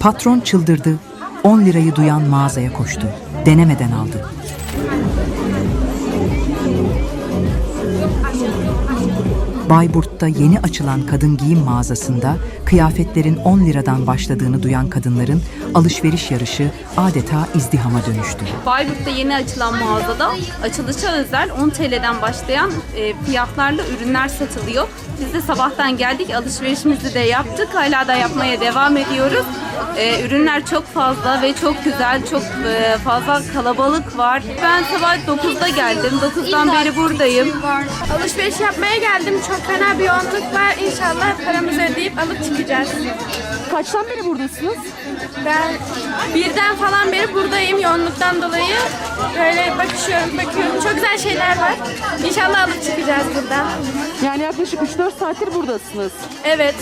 Patron çıldırdı. 10 lirayı duyan mağazaya koştu. Denemeden aldı. Bayburt'ta yeni açılan kadın giyim mağazasında kıyafetlerin 10 liradan başladığını duyan kadınların alışveriş yarışı adeta izdihama dönüştü. Bayburt'ta yeni açılan mağazada açılışa özel 10 TL'den başlayan e, fiyatlarla ürünler satılıyor. Biz de sabahtan geldik, alışverişimizi de yaptık. Hala da yapmaya devam ediyoruz. E, ürünler çok fazla ve çok güzel, çok e, fazla kalabalık var. Ben sabah 9'da geldim, 9'dan beri buradayım. Alışveriş yapmaya geldim. Çok fena bir yoğunluk var. İnşallah paramızı ödeyip alıp çıkacağız. Kaçtan beri buradasınız? Ben birden falan beri buradayım yoğunluktan dolayı. Böyle bakışıyorum, bakıyorum. Çok güzel şeyler var. İnşallah alıp çıkacağız buradan. Yani yaklaşık 3-4 saattir buradasınız. Evet.